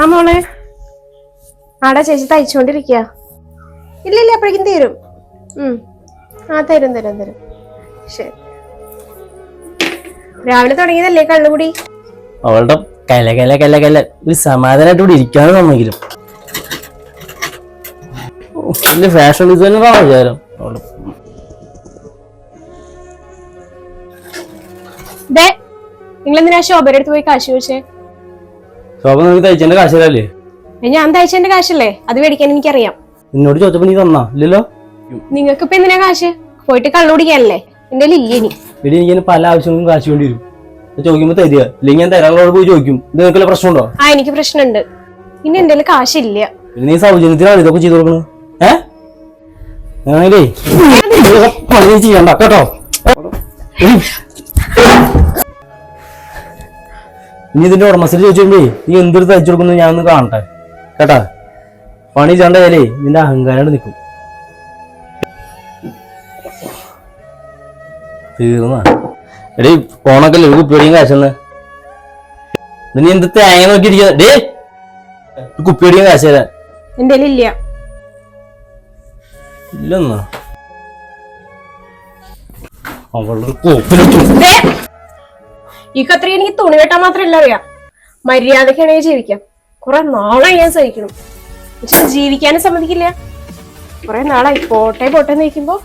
ആ മോളെ. ആടാ ചേച്ചി തയ്ച്ചോണ്ടിരിക്കുക ഇല്ല ഇല്ല അപ്പോഴേക്കും തീരും. ആ തരും തരും തരും. ശരി. രാവിലെ തുടങ്ങിയതല്ലേ കള്ളുകൂടി അവളുടെ കല കല കല കല. ഒരു സമാധാനമായിട്ട് ഇവിടെ ഓ, വലിയ ഫാഷൻ ഡിസൈനറാണ് വിചാരം? നിങ്ങൾ എന്തിനാ ശോഭയുടെ അടുത്ത് പോയി കാശ് ചോദിച്ചേ? ശോഭ നിനക്ക് തയ്ച്ചതിന്റെ കാശല്ലേ ഞാൻ തയ്ച്ചതിന്റെ കാശല്ലേ? അത് മേടിക്കാൻ എനിക്കറിയാം. എന്നോട് ചോദിച്ചപ്പോ നീ തന്നാ ഇല്ലല്ലോ? നിങ്ങൾക്ക് ഇപ്പൊ എന്തിനാ കാശ്? പോയിട്ട് കള്ളു കുടിക്കാനല്ലേ? എന്റെ ലില്ലിനി ഇനി? എടി എനിക്ക് പല ആവശ്യങ്ങളും കാശ് വേണ്ടി വരും. ചോദിക്കുമ്പോ തരിക. ഇല്ലെങ്കിൽ ഞാൻ തരാളോട് പോയി ചോദിക്കും. ഇത് നിനക്കല്ല പ്രശ്നമുണ്ടോ? ആ എനിക്ക് പ്രശ്നമുണ്ട്. പിന്നെ എന്റെ കാശില്ല. പിന്നെ നീ സൗജന്യത്തിനാണ് ഇതൊക്കെ ചെയ്തു കൊടുക്കണത്. ഏ? ഞാനേ ചെയ്യണ്ട കേട്ടോ? ഇനി ഇതിന്റെ ഉടമസ്ഥര് ചോദിച്ചോണ്ടേ നീ എന്തൊരു തയ്ച്ചു കൊടുക്കുന്നു ഞാൻ ഒന്ന് കാണട്ടെ. കേട്ടാ? പണി ചെയ്യണ്ട കാലേ നിന്റെ അഹങ്കാരം നിൽക്കും തീർന്ന. എടീ ഫോണൊക്കെ ഒരു കുപ്പിയോടെയും കാശന്ന് നീ എന്ത് തേങ്ങ നോക്കിയിരിക്കുന്ന? ഡേ കുപ്പിയോടെയും കാശ് തരാൻ. എന്റെ ഇല്ല. ഇല്ലെന്നാ? അവളുടെ കോപ്പിലിട്ടു. ദേ, ഈ കത്രി എനിക്ക് തുണി വെട്ടാൻ മാത്രമല്ല അറിയാം. മര്യാദക്കാണെങ്കിൽ ജീവിക്കാം. കുറെ നാളായി ഞാൻ സഹിക്കണം പക്ഷെ ജീവിക്കാനും സമ്മതിക്കില്ല. കുറെ നാളായി. പോട്ടെ പോട്ടെ എന്ന് നിൽക്കുമ്പോ